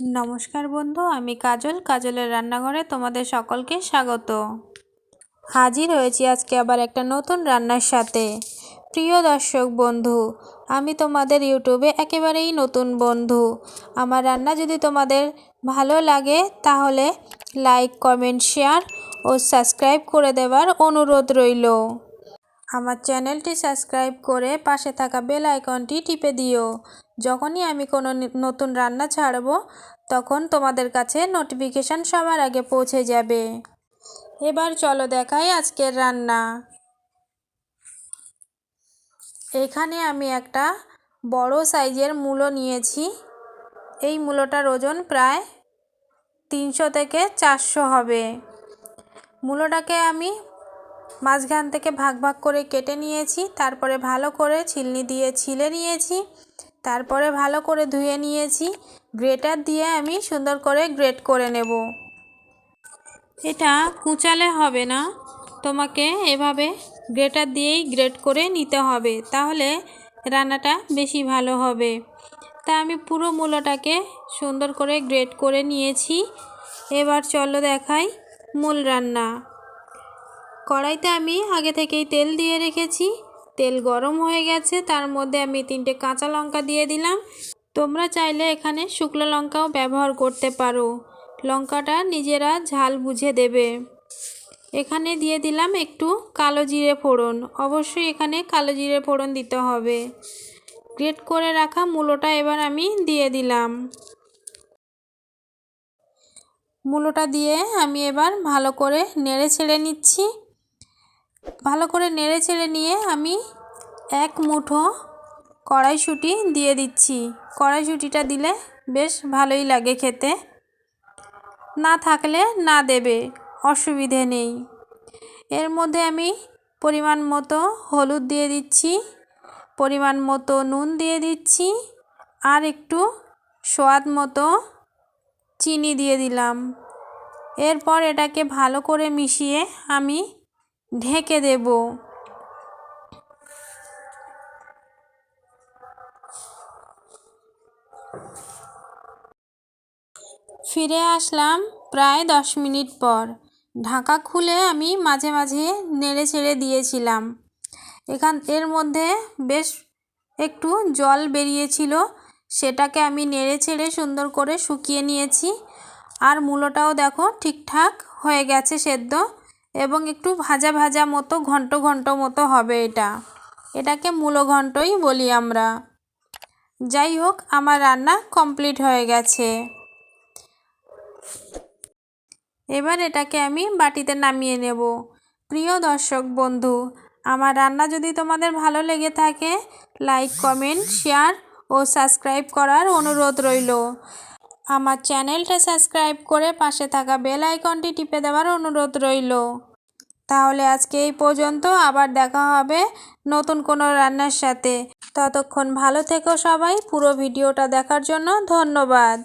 নমস্কার বন্ধু, আমি কাজল। কাজলের রান্নাঘরে তোমাদের সকলকে স্বাগত। হাজির হয়েছি আজকে আবার একটা নতুন রান্নার সাথে। প্রিয় দর্শক বন্ধু, আমি তোমাদের ইউটিউবে একেবারেই নতুন বন্ধু। আমার রান্না যদি তোমাদের ভালো লাগে, তাহলে লাইক, কমেন্ট, শেয়ার ও সাবস্ক্রাইব করে দেওয়ার অনুরোধ রইল। আমার চ্যানেলটি সাবস্ক্রাইব করে পাশে থাকা বেল আইকনটি টিপে দিও। যখনই আমি কোনো নতুন রান্না ছাড়ব, তখন তোমাদের কাছে নোটিফিকেশান সবার আগে পৌঁছে যাবে। এবার চলো দেখাই আজকের রান্না। এখানে আমি একটা বড় সাইজের মূলো নিয়েছি। এই মূলোটার ওজন প্রায় তিনশো থেকে চারশো হবে। মূলোটাকে আমি মাঝখান থেকে ভাগ ভাগ করে কেটে নিয়েছি, তারপরে ভালো করে ছিলনি দিয়ে ছিলে নিয়েছি, তারপরে ভালো করে ধুয়ে নিয়েছি, গ্রেটার দিয়ে আমি সুন্দর করে গ্রেট করে নেব। এটা কুচালে হবে না, তোমাকে এভাবে গ্রেটার দিয়েই গ্রেট করে নিতে হবে, তাহলে রান্নাটা বেশি ভালো হবে। তা আমি পুরো মূলোটাকে সুন্দর করে গ্রেট করে নিয়েছি, এবার চলো দেখাই মূল রান্না। কড়াইতে আমি আগে থেকেই তেল দিয়ে রেখেছি। তেল গরম হয়ে গেছে, তার মধ্যে আমি তিনটে কাঁচা লঙ্কা দিয়ে দিলাম। তোমরা চাইলে এখানে শুকনো লঙ্কাও ব্যবহার করতে পারো। লঙ্কাটা নিজেরা ঝাল বুঝে দেবে। এখানে দিয়ে দিলাম একটু কালো জিরে ফোড়ন। অবশ্যই এখানে কালো জিরে ফোড়ন দিতে হবে। গ্রেট করে রাখা মূলোটা এবার আমি দিয়ে দিলাম। মূলোটা দিয়ে আমি এবার ভালো করে নেড়ে ছেড়ে নিচ্ছি। ভালো করে নেড়ে ছেড়ে নিয়ে আমি এক মুঠো কড়াইশুঁটি দিয়ে দিচ্ছি। কড়াইশুঁটিটা দিলে বেশ ভালোই লাগে খেতে। না থাকলে না দেবে, অসুবিধে নেই। এর মধ্যে আমি পরিমাণ মতো হলুদ দিয়ে দিচ্ছি, পরিমাণ মতো নুন দিয়ে দিচ্ছি, আর একটু স্বাদ মতো চিনি দিয়ে দিলাম। এরপর এটাকে ভালো করে মিশিয়ে আমি ঢেকে দেব। ফিরে আসলাম প্রায় দশ মিনিট পর। ঢাকা খুলে আমি মাঝে মাঝে নেড়ে ছেড়ে দিয়েছিলাম। এখান, এর মধ্যে বেশ একটু জল বেরিয়েছিল, সেটাকে আমি নেড়ে ছেড়ে সুন্দর করে শুকিয়ে নিয়েছি। আর মূলোটাও দেখো ঠিকঠাক হয়ে গেছে সেদ্ধ। এবং একটু ভাজা ভাজা মতো, ঘন্ট ঘন্ট মতো হবে এটা। এটাকে মূলো ঘন্টই বলি আমরা। যাই হোক, আমার রান্না কমপ্লিট হয়ে গেছে। এবার এটাকে আমি বাটিতে নামিয়ে নেব। প্রিয় দর্শক বন্ধু, আমার রান্না যদি তোমাদের ভালো লেগে থাকে লাইক কমেন্ট শেয়ার ও সাবস্ক্রাইব করার অনুরোধ রইল। আমার চ্যানেলটা সাবস্ক্রাইব করে পাশে থাকা বেল আইকনটি টিপে দেওয়ার অনুরোধ রইল। তাহলে আজকে এই পর্যন্ত, আবার দেখা হবে নতুন কোনো রান্নার সাথে। ততক্ষণ ভালো থেকো সবাই, পুরো ভিডিওটা দেখার জন্য ধন্যবাদ।